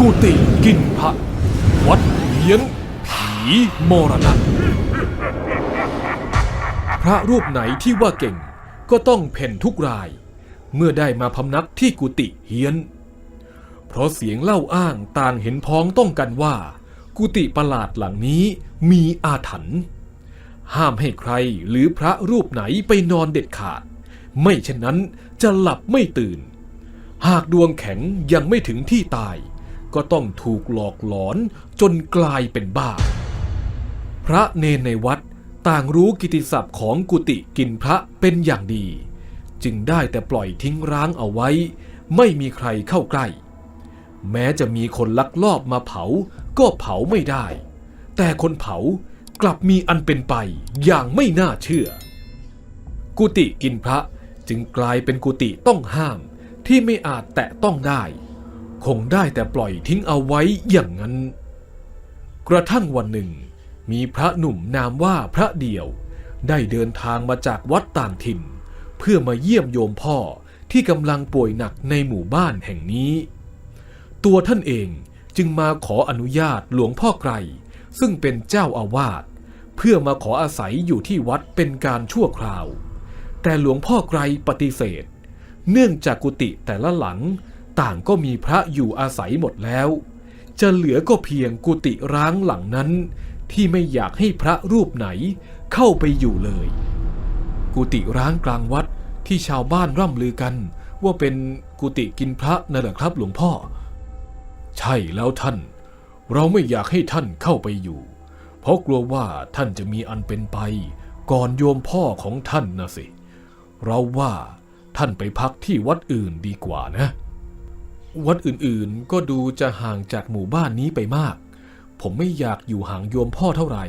กุฏิกินพระ วัดเฮียนผีมรณะ พระรูปไหนที่ว่าเก่งก็ต้องเพ่นทุกราย เมื่อได้มาพำนักที่กุฏิเฮียน เพราะเสียงเล่าอ้างต่างเห็นพ้องต้องกันว่า กุฏิประหลาดหลังนี้มีอาถรรพ์ห้ามให้ใครหรือพระรูปไหนไปนอนเด็ดขาด ไม่เช่นนั้นจะหลับไม่ตื่น หากดวงแข็งยังไม่ถึงที่ตาย ก็ต้องถูกหลอกหลอนจนกลายเป็นบ้า พระเนนในวัดต่างรู้กิติศัพท์ของกุฏิกินพระเป็นอย่างดี จึงได้แต่ปล่อยทิ้งร้างเอาไว้ ไม่มีใครเข้าใกล้ แม้จะมีคนลักลอบมาเผาก็เผาไม่ได้ แต่คนเผากลับมีอันเป็นไปอย่างไม่น่าเชื่อ กุฏิกินพระจึงกลายเป็นกุฏิต้องห้ามที่ไม่อาจแตะต้องได้ คงได้แต่ปล่อยทิ้งเอาไว้อย่างนั้น กระทั่งวันหนึ่ง มีพระหนุ่มนามว่าพระเดี่ยว ได้เดินทางมาจากวัดต่างถิ่น เพื่อมาเยี่ยมโยมพ่อที่กำลังป่วยหนักในหมู่บ้านแห่งนี้ ตัวท่านเองจึงมาขออนุญาตหลวงพ่อไกรซึ่งเป็นเจ้าอาวาสเพื่อมาขออาศัยอยู่ที่วัดเป็นการชั่วคราว แต่หลวงพ่อไกรปฏิเสธ เนื่องจากกุฏิแต่ละหลัง ต่างก็มีพระอยู่อาศัยหมดแล้ว จะเหลือก็เพียงกุฏิร้างหลังนั้น ที่ไม่อยากให้พระรูปไหนเข้าไปอยู่เลย กุฏิร้างกลางวัดที่ชาวบ้านร่ำลือกัน ว่าเป็นกุฏิกินพระนั่นแหละครับหลวงพ่อ ใช่แล้วท่าน เราไม่อยากให้ท่านเข้าไปอยู่ เพราะกลัวว่าท่านจะมีอันเป็นไป ก่อนโยมพ่อของท่านนะสิ เราว่าท่านไปพักที่วัดอื่นดีกว่านะ วัดอื่นๆก็ดูจะห่างจากหมู่บ้านนี้ไปมาก ผมไม่อยากอยู่ห่างโยมพ่อเท่าไหร่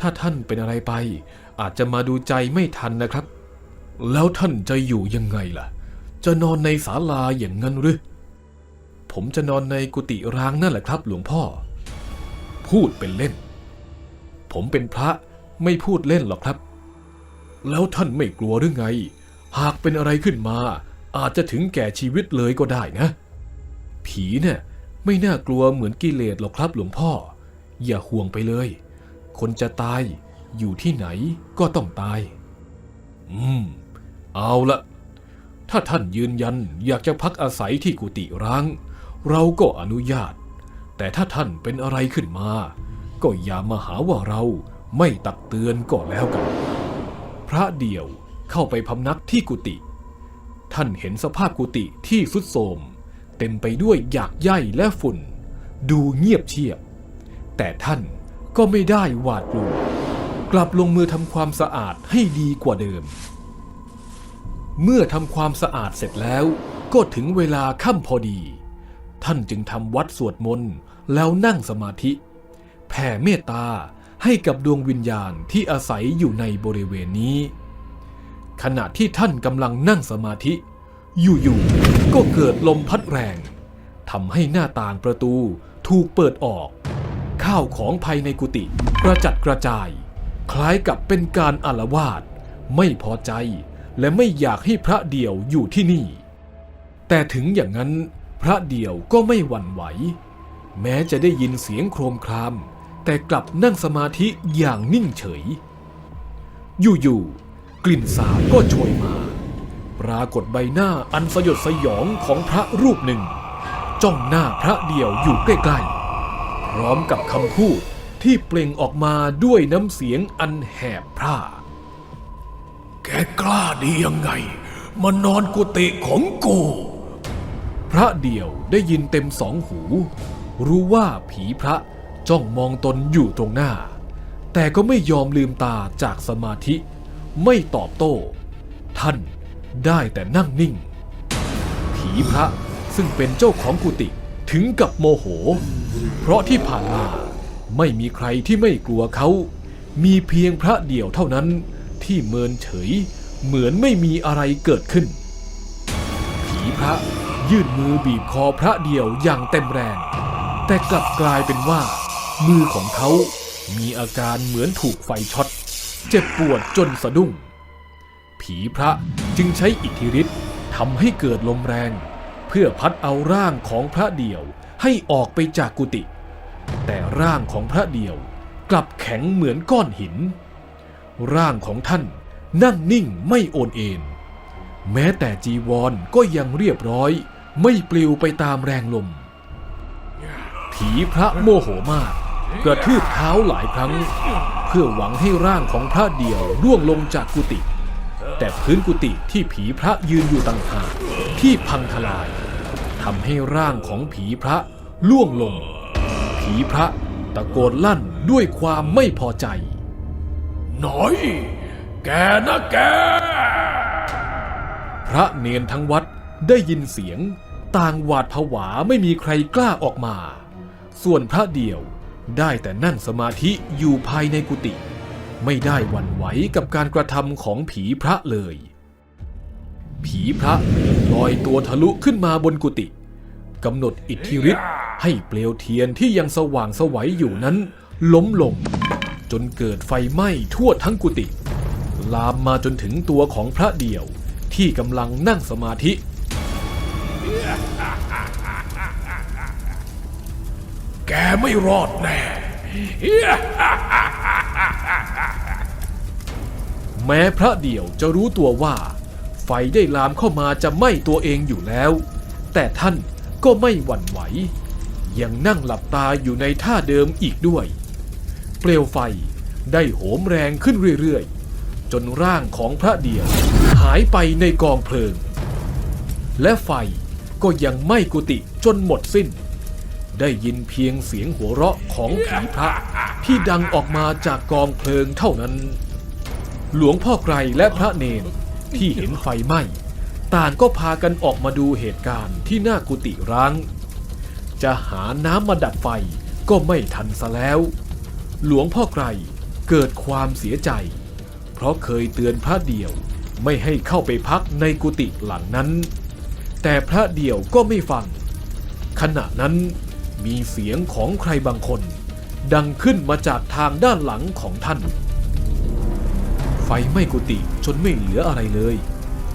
ถ้าท่านเป็นอะไรไป อาจจะมาดูใจไม่ทันนะครับ แล้วท่านจะอยู่ยังไงล่ะ จะนอนในศาลาอย่างนั้นหรือ ผมจะนอนในกุฏิร้างนั่นแหละครับ หลวงพ่อ พูดเป็นเล่น ผมเป็นพระไม่พูดเล่นหรอกครับ แล้วท่านไม่กลัวหรือไง หากเป็นอะไรขึ้นมาอาจจะถึงแก่ชีวิตเลยก็ได้นะ ผีเนี่ยไม่น่ากลัวเหมือนกิเลสหรอกครับหลวงพ่อ อย่าห่วงไปเลย คนจะตายอยู่ที่ไหนก็ต้องตาย อืม เอาละถ้าท่านยืนยันอยากจะพักอาศัยที่กุฏิร้าง เราก็อนุญาต แต่ถ้าท่านเป็นอะไรขึ้นมา ก็อย่ามาหาว่าเราไม่ตักเตือนก็แล้วกัน พระเดี่ยวเข้าไปพำนักที่กุฏิท่านเห็นสภาพกุฏิที่สุดโทรม เต็มไปด้วยหยากใยและฝุ่น ดูเงียบเชียบ แต่ท่านก็ไม่ได้หวาดกลัว กลับลงมือทำความสะอาดให้ดีกว่าเดิม เมื่อทำความสะอาดเสร็จแล้ว ก็ถึงเวลาค่ำพอดี ท่านจึงทำวัดสวดมนต์แล้วนั่งสมาธิ แผ่เมตตาให้กับดวงวิญญาณที่อาศัยอยู่ในบริเวณนี้ ขณะที่ท่านกำลังนั่งสมาธิ อยู่ๆ ก็เกิดลมพัดแรงทำให้หน้าต่างประตูถูกเปิดออก ข้าวของภายในกุฏิกระจัดกระจาย คล้ายกับเป็นการอาละวาดไม่พอใจและไม่อยากให้พระเดี่ยวอยู่ที่นี่ แต่ถึงอย่างนั้นพระเดี่ยวก็ไม่หวั่นไหว แม้จะได้ยินเสียงโครมคราม แต่กลับนั่งสมาธิอย่างนิ่งเฉย อยู่ๆกลิ่นสาบก็โชยมา ปรากฏใบหน้าอันสยดสยองของพระรูปหนึ่ง จ้องหน้าพระเดี่ยวอยู่ใกล้ๆ พร้อมกับคำพูดที่เปล่งออกมาด้วยน้ำเสียงอันแหบพร่า แกกล้าดียังไง มานอนกุฏิของกู พระเดี่ยวได้ยินเต็มสองหู รู้ว่าผีพระจ้องมองตนอยู่ตรงหน้า แต่ก็ไม่ยอมลืมตาจากสมาธิ ไม่ตอบโต้ ท่าน ได้แต่นั่งนิ่ง ผีพระซึ่งเป็นเจ้าของกุฏิถึงกับโมโห เพราะที่ผ่านมาไม่มีใครที่ไม่กลัวเขา มีเพียงพระเดียวเท่านั้นที่เมินเฉยเหมือนไม่มีอะไรเกิดขึ้น ผีพระยื่นมือบีบคอพระเดียวอย่างเต็มแรง แต่กลับกลายเป็นว่า มือของเขามีอาการเหมือนถูกไฟช็อต เจ็บปวดจนสะดุ้ง ผีพระจึงใช้อิทธิฤทธิ์ทำให้เกิดลมแรง เพื่อพัดเอาร่างของพระเดี่ยวให้ออกไปจากกุฏิแต่ร่างของพระเดียวกลับแข็งเหมือนก้อนหิน ร่างของท่านนั่งนิ่งไม่โอนเอ็นแม้แต่จีวรก็ยังเรียบร้อย ไม่ปลิวไปตามแรงลม ผีพระโมโหมาก กระทืบเท้าหลายครั้ง เพื่อหวังให้ร่างของพระเดียวร่วงลงจากกุฏิ แต่พื้นกุฏิที่ผีพระยืนอยู่ต่างหากที่พังทลายทำให้ร่างของผีพระล่วงลง ผีพระตะโกนลั่นด้วยความไม่พอใจหน่อย แกนะแก พระเนนทั้งวัดได้ยินเสียง ต่างหวาดผวาไม่มีใครกล้าออกมา ส่วนพระเดียวได้แต่นั่งสมาธิอยู่ภายในกุฏิ ไม่ได้หวั่นไหวกับการกระทำของผีพระเลย ผีพระลอยตัวทะลุขึ้นมาบนกุฏิกำหนดอิทธิฤทธิ์ให้เปลวเทียนที่ยังสว่างสวัยอยู่นั้น ล้มลง จนเกิดไฟไหม้ทั่วทั้งกุฏิลามมาจนถึงตัวของพระเดี่ยวที่กำลังนั่งสมาธิ แกไม่รอดแน่ แม้พระเดี่ยวจะรู้ตัวว่า ไฟได้ลามเข้ามาจะไหม้ตัวเองอยู่แล้ว แต่ท่านก็ไม่หวั่นไหว ยังนั่งหลับตาอยู่ในท่าเดิมอีกด้วย เปลวไฟได้โหมแรงขึ้นเรื่อยๆ จนร่างของพระเดี่ยวหายไปในกองเพลิง และไฟก็ยังไหม้กุฏิจนหมดสิ้น ได้ยินเพียงเสียงหัวเราะของผีพระที่ดังออกมาจากกองเพลิงเท่านั้น หลวงพ่อไกรและพระเนนที่เห็นไฟไหม้ต่างก็พากันออกมาดูเหตุการณ์ที่หน้ากุฏิร้าง จะหาน้ำมาดับไฟก็ไม่ทันซะแล้ว หลวงพ่อไกรเกิดความเสียใจ เพราะเคยเตือนพระเดี่ยวไม่ให้เข้าไปพักในกุฏิหลังนั้น แต่พระเดี่ยวก็ไม่ฟัง ขณะนั้นมีเสียงของใครบางคน ดังขึ้นมาจากทางด้านหลังของท่าน ไฟไหม้กุฏิจนไม่เหลืออะไรเลย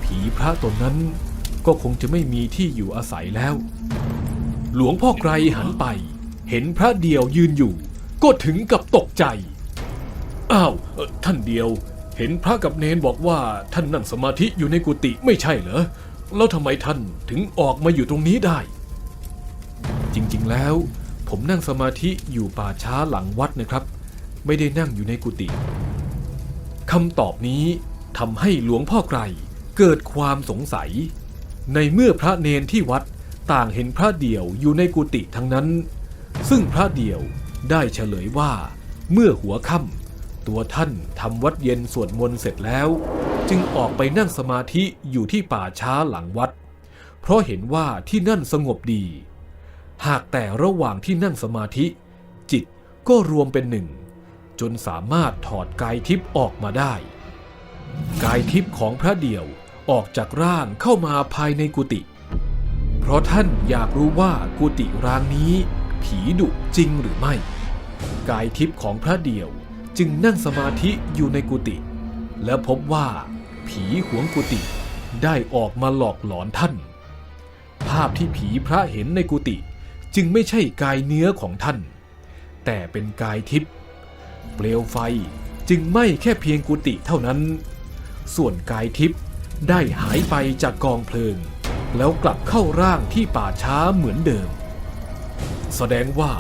ผีพระตนนั้นก็คงจะไม่มีที่อยู่อาศัยแล้ว หลวงพ่อไกรหันไป เห็นพระเดียวยืนอยู่ ก็ถึงกับตกใจ อ้าว ท่านเดียว เห็นพระกับเนนบอกว่าท่านนั่งสมาธิอยู่ในกุฏิไม่ใช่เหรอ แล้วทำไมท่านถึงออกมาอยู่ตรงนี้ได้ จริงๆแล้ว ผมนั่งสมาธิอยู่ป่าช้าหลังวัดนะครับ ไม่ได้นั่งอยู่ในกุฏิ คำตอบนี้ทำให้หลวงพ่อไกรเกิดความสงสัย ในเมื่อพระเนนที่วัดต่างเห็นพระเดี่ยวอยู่ในกุฏิทั้งนั้น ซึ่งพระเดี่ยวได้เฉลยว่า เมื่อหัวค่ำตัวท่านทำวัดเย็นสวดมนต์เสร็จแล้ว จึงออกไปนั่งสมาธิอยู่ที่ป่าช้าหลังวัด เพราะเห็นว่าที่นั่นสงบดี หากแต่ระหว่างที่นั่งสมาธิ จิตก็รวมเป็นหนึ่ง จนสามารถถอดกายทิพย์ออกมาได้ กายทิพย์ของพระเดี่ยวออกจากร่างเข้ามาภายในกุฏิเพราะท่านอยากรู้ว่ากุฏิร้างนี้ ผีดุจริงหรือไม่ กายทิพย์ของพระเดี่ยวจึงนั่งสมาธิอยู่ในกุฏิและพบว่า ผีหวงกุฏิได้ออกมาหลอกหลอนท่าน ภาพที่ผีพระเห็นในกุฏิจึงไม่ใช่กายเนื้อของท่าน แต่เป็นกายทิพย์ เปลวไฟจึงไหม้แค่เพียงกุฏิเท่านั้น ส่วนกายทิพย์ได้หายไปจากกองเพลิง แล้วกลับเข้าร่างที่ป่าช้าเหมือนเดิม แสดงว่า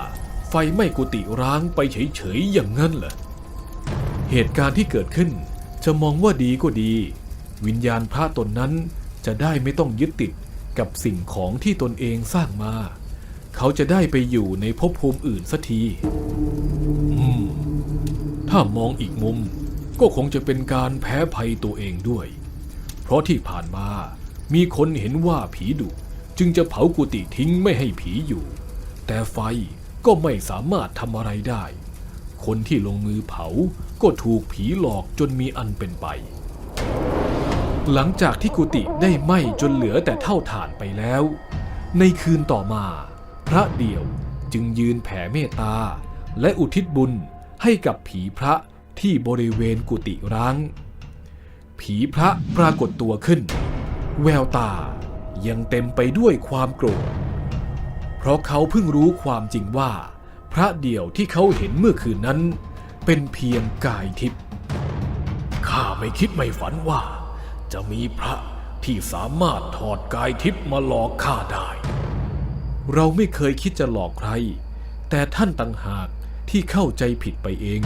ไฟไหม้กุฏิร้างไปเฉยๆอย่างนั้นเหรอเหตุการณ์ที่เกิดขึ้นจะมองว่าดีก็ดี วิญญาณพระตนนั้นจะได้ไม่ต้องยึดติดกับสิ่งของที่ตนเองสร้างมา เขาจะได้ไปอยู่ในภพภูมิอื่นสักที ถ้ามองอีกมุมก็คงจะเป็นการแพ้ภัยตัวเองด้วย เพราะที่ผ่านมามีคนเห็นว่าผีดุจึงจะเผากุฏิทิ้งไม่ให้ผีอยู่ แต่ไฟก็ไม่สามารถทำอะไรได้ คนที่ลงมือเผาก็ถูกผีหลอกจนมีอันเป็นไป หลังจากที่กุฏิได้ไหม้จนเหลือแต่เท่าฐานไปแล้ว ในคืนต่อมา พระเดี่ยวจึงยืนแผ่เมตตาและอุทิศบุญ ให้กับผีพระที่บริเวณกุฏิร้าง ผีพระปรากฏตัวขึ้น แววตายังเต็มไปด้วยความโกรธ เพราะเขาเพิ่งรู้ความจริงว่า พระเดี่ยวที่เขาเห็นเมื่อคืนนั้น เป็นเพียงกายทิพย์ข้าไม่คิดไม่ฝันว่า จะมีพระที่สามารถถอดกายทิพย์มาหลอกข้าได้ เราไม่เคยคิดจะหลอกใคร แต่ท่านต่างหาก ที่เข้าใจผิดไปเอง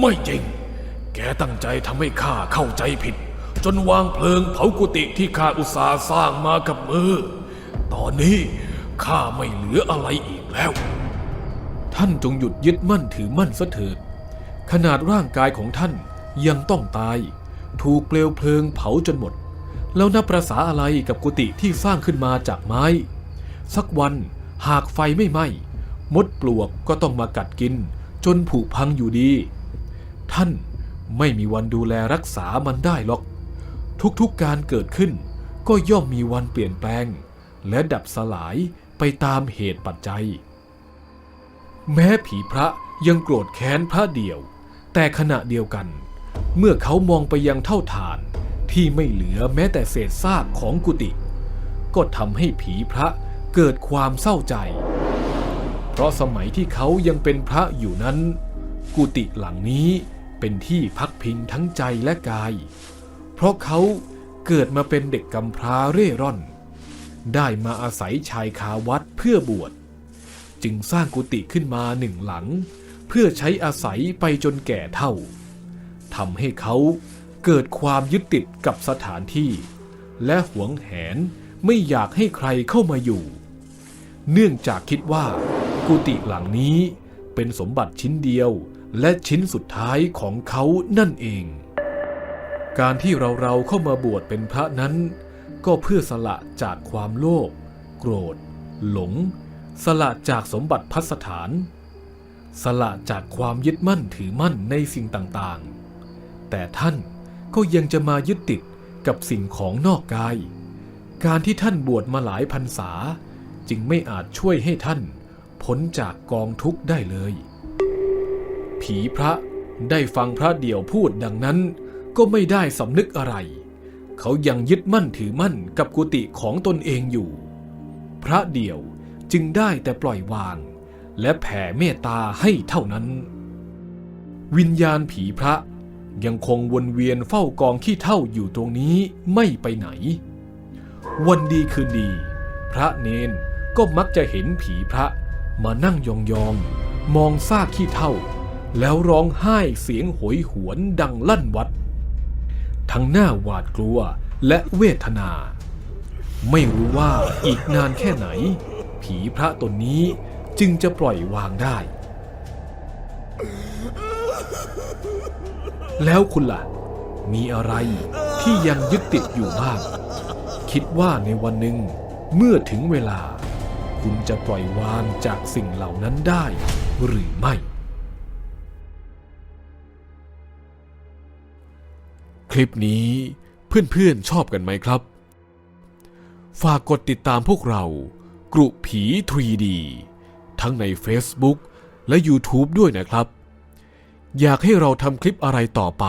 ไม่จริง แกตั้งใจทำให้ข้าเข้าใจผิด จนวางเพลิงเผากุฏิที่ข้าอุตสาห์สร้างมากับมือ ตอนนี้ข้าไม่เหลืออะไรอีกแล้ว ท่านจงหยุดยึดมั่นถือมั่นซะเถิด ขนาดร่างกายของท่านยังต้องตาย ถูกเปลวเพลิงเผาจนหมด แล้วนับประษาอะไรกับกุฏิที่สร้างขึ้นมาจากไม้ สักวันหากไฟไม่ไหม้ มดปลวกก็ต้องมากัดกิน จนผุพังอยู่ดี ท่านไม่มีวันดูแลรักษามันได้หรอก ทุกๆการเกิดขึ้น ก็ย่อมมีวันเปลี่ยนแปลง และดับสลายไปตามเหตุปัจจัย แม้ผีพระยังโกรธแค้นพระเดียว แต่ขณะเดียวกัน เมื่อเขามองไปยังเท่าฐานที่ไม่เหลือแม้แต่เศษซากของกุฏิก็ทำให้ผีพระเกิดความเศร้าใจ เพราะสมัยที่เขายังเป็นพระอยู่นั้น กุฏิหลังนี้เป็นที่พักพิงทั้งใจและกาย เพราะเขาเกิดมาเป็นเด็กกำพร้าเร่ร่อน ได้มาอาศัยชายคาวัดเพื่อบวช จึงสร้างกุฏิขึ้นมาหนึ่งหลัง เพื่อใช้อาศัยไปจนแก่เท่าทำให้เขาเกิดความยึดติดกับสถานที่ และหวงแหนไม่อยากให้ใครเข้ามาอยู่ เนื่องจากคิดว่า กุฏิหลังนี้เป็นสมบัติชิ้นเดียวและชิ้นสุดท้ายของเขานั่นเอง การที่เราเราเข้ามาบวชเป็นพระนั้น ก็เพื่อสละจากความโลภโกรธ หลง สละจากสมบัติพัสถาน สละจากความยึดมั่นถือมั่นในสิ่งต่างๆ แต่ท่านก็ยังจะมายึดติดกับสิ่งของนอกกาย การที่ท่านบวชมาหลายพรรษา จึงไม่อาจช่วยให้ท่าน พ้นจากกองทุกข์ได้เลย ผีพระได้ฟังพระเดี่ยวพูดดังนั้น ก็ไม่ได้สำนึกอะไร เขายังยึดมั่นถือมั่นกับกุฏิของตนเองอยู่ พระเดี่ยวจึงได้แต่ปล่อยวาง และแผ่เมตตาให้เท่านั้น วิญญาณผีพระยังคงวนเวียนเฝ้ากองขี้เท่าอยู่ตรงนี้ไม่ไปไหน วันดีคืนดี พระเนนก็มักจะเห็นผีพระ มานั่งยองๆ มองซากขี้เท่า แล้วร้องไห้เสียงโหยหวนดังลั่นวัด ทั้งหน้าหวาดกลัวและเวทนา ไม่รู้ว่าอีกนานแค่ไหน ผีพระตนนี้จึงจะปล่อยวางได้ แล้วคุณล่ะ มีอะไรที่ยังยึดติดอยู่บ้าง คิดว่าในวันหนึ่งเมื่อถึงเวลา คุณจะปล่อยวางจากสิ่งเหล่านั้นได้หรือไม่ คลิปนี้เพื่อนๆชอบกันไหมครับ ฝากกดติดตามพวกเรา กรุผี 3D ทั้งใน Facebook และ YouTube ด้วยนะครับ อยากให้เราทำคลิปอะไรต่อไป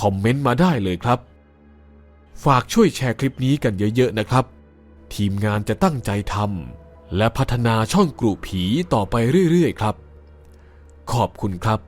คอมเมนต์มาได้เลยครับ ฝากช่วยแชร์คลิปนี้กันเยอะ ๆ นะครับ ทีมงานจะตั้งใจทำและพัฒนาช่องกรุผีต่อไปเรื่อยๆ ครับ ขอบคุณครับ